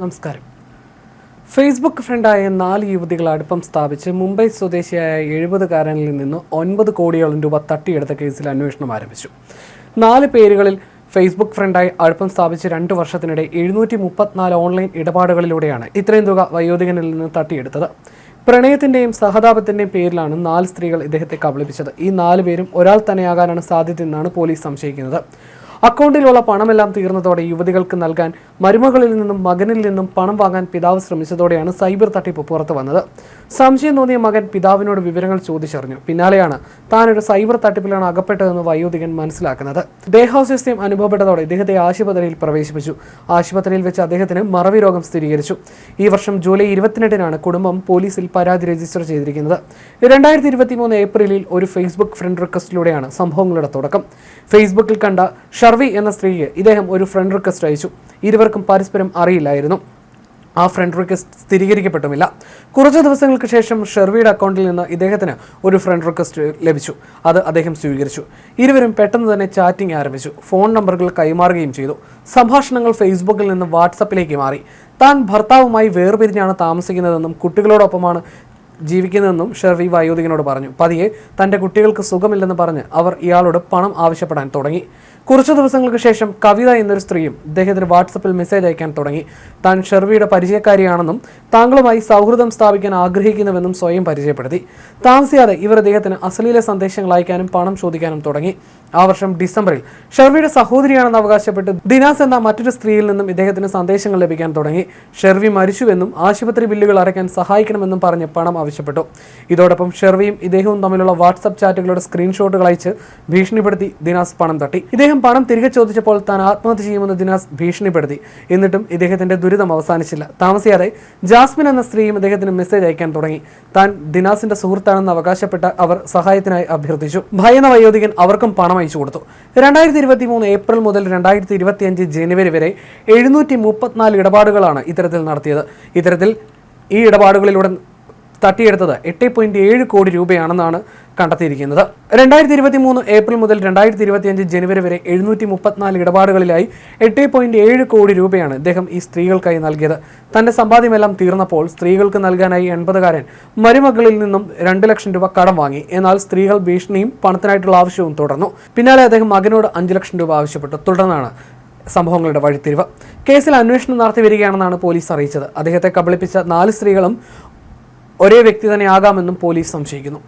നമസ്കാരം. ഫേസ്ബുക്ക് ഫ്രണ്ടായ നാല് യുവതികൾ അടുപ്പം സ്ഥാപിച്ച് മുംബൈ സ്വദേശിയായ എഴുപതുകാരനിൽ നിന്ന് ഒൻപത് കോടിയോളം രൂപ തട്ടിയെടുത്ത കേസിൽ അന്വേഷണം ആരംഭിച്ചു. നാല് പേരുകളിൽ ഫേസ്ബുക്ക് ഫ്രണ്ടായി അടുപ്പം സ്ഥാപിച്ച് രണ്ട് വർഷത്തിനിടെ എഴുന്നൂറ്റി മുപ്പത്തിനാല് ഓൺലൈൻ ഇടപാടുകളിലൂടെയാണ് ഇത്രയും തുക വയോധികനിൽ നിന്ന് തട്ടിയെടുത്തത്. പ്രണയത്തിന്റെയും സഹതാപത്തിന്റെയും പേരിലാണ് നാല് സ്ത്രീകൾ ഇദ്ദേഹത്തെ കബളിപ്പിച്ചത്. ഈ നാല് പേരും ഒരാൾ തന്നെയാകാനാണ് സാധ്യതയെന്നാണ് പോലീസ് സംശയിക്കുന്നത്. അക്കൗണ്ടിലുള്ള പണമെല്ലാം തീർന്നതോടെ യുവതികൾക്ക് നൽകാൻ മരുമകളിൽ നിന്നും മകനിൽ നിന്നും പണം വാങ്ങാൻ പിതാവ് ശ്രമിച്ചതോടെയാണ് സൈബർ തട്ടിപ്പ് പുറത്തു വന്നത്. സംശയം തോന്നിയ മകൻ പിതാവിനോട് വിവരങ്ങൾ ചോദിച്ചറിഞ്ഞു. പിന്നാലെയാണ് താൻ ഒരു സൈബർ തട്ടിപ്പിലാണ് അകപ്പെട്ടതെന്ന് വയോധികൻ മനസ്സിലാക്കുന്നത്. ദേഹാസ്വസ്ഥ്യം അനുഭവപ്പെട്ടതോടെ ഇദ്ദേഹത്തെ ആശുപത്രിയിൽ പ്രവേശിപ്പിച്ചു. ആശുപത്രിയിൽ വെച്ച് അദ്ദേഹത്തിന് മറവി രോഗം സ്ഥിരീകരിച്ചു. ഈ വർഷം ജൂലൈ ഇരുപത്തിനെട്ടിനാണ് കുടുംബം പോലീസിൽ പരാതി രജിസ്റ്റർ ചെയ്തിരിക്കുന്നത്. രണ്ടായിരത്തി ഇരുപത്തി മൂന്ന് ഏപ്രിലിൽ ഒരു ഫേസ്ബുക്ക് ഫ്രണ്ട് റിക്വസ്റ്റിലൂടെയാണ് സംഭവങ്ങളുടെ തുടക്കം. ഫേസ്ബുക്കിൽ കണ്ട ഷർവി എന്ന സ്ത്രീക്ക് ഇദ്ദേഹം ഒരു ഫ്രണ്ട് റിക്വസ്റ്റ് അയച്ചു. ഇരുവർക്കും പരസ്പരം അറിയില്ലായിരുന്നു. ആ ഫ്രണ്ട് റിക്വസ്റ്റ് സ്ഥിരീകരിക്കപ്പെട്ടുമില്ല. കുറച്ച് ദിവസങ്ങൾക്ക് ശേഷം ഷെർവിയുടെ അക്കൗണ്ടിൽ നിന്ന് ഇദ്ദേഹത്തിന് ഒരു ഫ്രണ്ട് റിക്വസ്റ്റ് ലഭിച്ചു. അത് അദ്ദേഹം സ്വീകരിച്ചു. ഇരുവരും പെട്ടെന്ന് തന്നെ ചാറ്റിംഗ് ആരംഭിച്ചു. ഫോൺ നമ്പറുകൾ കൈമാറുകയും ചെയ്തു. സംഭാഷണങ്ങൾ ഫേസ്ബുക്കിൽ നിന്ന് വാട്സപ്പിലേക്ക് മാറി. താൻ ഭർത്താവുമായി വേർപിരിഞ്ഞാണ് താമസിക്കുന്നതെന്നും കുട്ടികളോടൊപ്പമാണ് ജീവിക്കുന്നതെന്നും ഷെർവി വയോധികനോട് പറഞ്ഞു. പതിയെ തന്റെ കുട്ടികൾക്ക് സുഖമില്ലെന്ന് പറഞ്ഞ് അവർ ഇയാളോട് പണം ആവശ്യപ്പെടാൻ തുടങ്ങി. കുറച്ചു ദിവസങ്ങൾക്ക് ശേഷം കവിത എന്നൊരു സ്ത്രീയും ഇദ്ദേഹത്തിന് വാട്സപ്പിൽ മെസ്സേജ് അയക്കാൻ തുടങ്ങി. താൻ ഷെർവിയുടെ പരിചയക്കാരിയാണെന്നും താങ്കളുമായി സൗഹൃദം സ്ഥാപിക്കാൻ ആഗ്രഹിക്കുന്നുവെന്നും സ്വയം പരിചയപ്പെടുത്തി. താമസിയാതെ ഇവർ അദ്ദേഹത്തിന് അശ്ലീല സന്ദേശങ്ങൾ അയക്കാനും പണം ചോദിക്കാനും തുടങ്ങി. ആ വർഷം ഡിസംബറിൽ ഷെർവിയുടെ സഹോദരിയാണെന്ന് അവകാശപ്പെട്ട് ദിനാസ് എന്ന മറ്റൊരു സ്ത്രീയിൽ നിന്നും ഇദ്ദേഹത്തിന് സന്ദേശങ്ങൾ ലഭിക്കാൻ തുടങ്ങി. ഷെർവി മരിച്ചുവെന്നും ആശുപത്രി ബില്ലുകൾ അടയ്ക്കാൻ സഹായിക്കണമെന്നും പറഞ്ഞ് പണം ആവശ്യപ്പെട്ടു. ഇതോടൊപ്പം ഷെർവിയും ഇദ്ദേഹവും തമ്മിലുള്ള വാട്സപ്പ് ചാറ്റുകളുടെ സ്ക്രീൻഷോട്ടുകൾ അയച്ച് ഭീഷണിപ്പെടുത്തി ദിനാസ് പണം തട്ടി. ഇദ്ദേഹം പണം തിരികെ ചോദിച്ചപ്പോൾ താൻ ആത്മഹത്യ ചെയ്യുമെന്ന് ദിനാസ് ഭീഷണിപ്പെടുത്തി. എന്നിട്ടും ഇദ്ദേഹത്തിന്റെ ദുരിതം അവസാനിച്ചില്ല. താമസിയാതെ ജാസ്മിൻ എന്ന സ്ത്രീയും ഇദ്ദേഹത്തിന് മെസ്സേജ് അയക്കാൻ തുടങ്ങി. താൻ ദിനാസിന്റെ സുഹൃത്താണെന്ന് അവകാശപ്പെട്ട അവർ സഹായത്തിനായി അഭ്യർത്ഥിച്ചു. ഭയന്ന വയോധികൻ അവർക്കും പണം അയച്ചു കൊടുത്തു. രണ്ടായിരത്തി ഇരുപത്തി മൂന്ന് ഏപ്രിൽ മുതൽ രണ്ടായിരത്തി ഇരുപത്തി അഞ്ച് ജനുവരി വരെ എഴുന്നൂറ്റി മുപ്പത്തിനാല് ഇടപാടുകളാണ് ഇത്തരത്തിൽ നടത്തിയത്. ഇത്തരത്തിൽ ഈ ഇടപാടുകളിലൂടെ തട്ടിയെടുത്തത് എട്ട് പോയിന്റ് ഏഴ് കോടി രൂപയാണെന്നാണ് കണ്ടെത്തിയിരിക്കുന്നത്. രണ്ടായിരത്തി ഇരുപത്തി മൂന്ന് ഏപ്രിൽ മുതൽ രണ്ടായിരത്തി ഇരുപത്തി അഞ്ച് ജനുവരി വരെ എഴുന്നൂറ്റി മുപ്പത്തിനാല് ഇടപാടുകളിലായി എട്ട് പോയിന്റ് ഏഴ് കോടി രൂപയാണ് ഇദ്ദേഹം ഈ സ്ത്രീകൾക്കായി നൽകിയത്. തന്റെ സമ്പാദ്യമെല്ലാം തീർന്നപ്പോൾ സ്ത്രീകൾക്ക് നൽകാനായി എൺപതുകാരൻ മരുമകളിൽ നിന്നും രണ്ട് ലക്ഷം രൂപ കടം വാങ്ങി. എന്നാൽ സ്ത്രീകൾ ഭീഷണിയും പണത്തിനായിട്ടുള്ള ആവശ്യവും തുടർന്നു. പിന്നാലെ അദ്ദേഹം മകനോട് അഞ്ച് ലക്ഷം രൂപ ആവശ്യപ്പെട്ടു. തുടർന്നാണ് സംഭവങ്ങളുടെ വഴിത്തിരിവ്. കേസിൽ അന്വേഷണം നടത്തി വരികയാണെന്നാണ് പോലീസ് അറിയിച്ചത്. അദ്ദേഹത്തെ കബളിപ്പിച്ച നാല് സ്ത്രീകളും ഒരേ വ്യക്തി തന്നെ ആകാമെന്നും പോലീസ് സംശയിക്കുന്നു.